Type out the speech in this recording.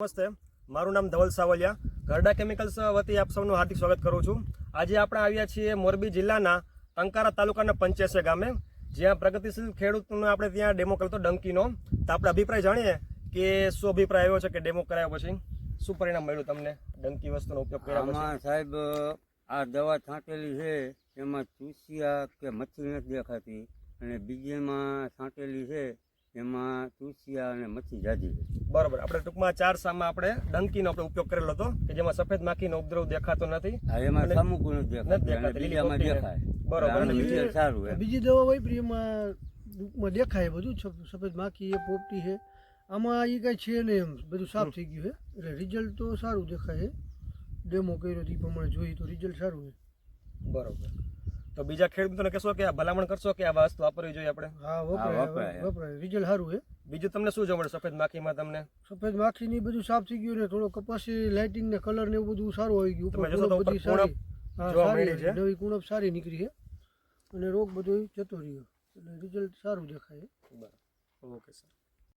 નમસ્તે. મારું નામ ધવલ સાવલિયા. ગરડા કેમિકલ્સ વતી આપ સૌનું હાર્દિક સ્વાગત કરું છું. આજે આપણે આવ્યા છીએ મોરબી જિલ્લાના ટંકારા તાલુકાના પંચેસે ગામે. જ્યાં પ્રગતિશીલ ખેડૂતનો આપણે ત્યાં ડેમો કરતો ડંકીનો. તો આપણે અભિપ્રાય જાણીએ કે શું અભિપ્રાય આવ્યો છે કે ડેમો કરાયા પછી? શું પરિણામ મળ્યું તમને ડંકી વસ્તુનો ઉપયોગ કર્યા સાહેબ, આ દવા છાંટેલી છે, એમાં ચૂસિયા કે મચ્છી નથી દેખાતી. અને બીજીમાં છાંટેલી છે, એમાં ચૂસિયા અને મચ્છી જાજી બરોબર. આપણે ટૂંકમાં ચાર સામાં આપણે ડંકીનો આપણે ઉપયોગ કરેલો હતો કે જેમાં સફેદ માખીનો ઉપદ્રવ દેખાતો નથી હા એમાં સમુકું નથી નથી દેખાતી અને દેખાતી, બીજામાં લીલી દેખાય. બરોબર. સારું બીજી દવા હોય એમાં ટૂંકમાં દેખાય બધું સફેદ માખી એ પોપટી છે. આમાં એ કાંઈ છે નહીં એમ. બધું સાફ થઈ ગયું છે. એટલે રિઝલ્ટ તો સારું દેખાય છે. ડેમો કર્યો તો એ પ્રમાણે જોઈએ તો રિઝલ્ટ સારું છે. બરોબર. તો બીજા ખેડૂતોને કહેશો કે આ ભલામણ કરશો કે આ વસ્તુ વાપરવી જોઈએ આપણે? હા વપરાય વપરાય. રિઝલ્ટ સારું છે. બીજું તમને શું જોવા મળે? સફેદ માખીમાં તમને? સફેદ માખી ની બધું સાફ થઈ ગયું ને થોડો કપાસી લાઇટિંગ ને કલર ને એવું બધું સારું આવી ગયું. તમે જોશો તો બધી સારી જોવા મળી છે. નવી કુણપ સારી નીકળી છે. અને રોગ બધો જતો રહ્યો. એટલે રિઝલ્ટ સારું દેખાય બરાબર. Okay sir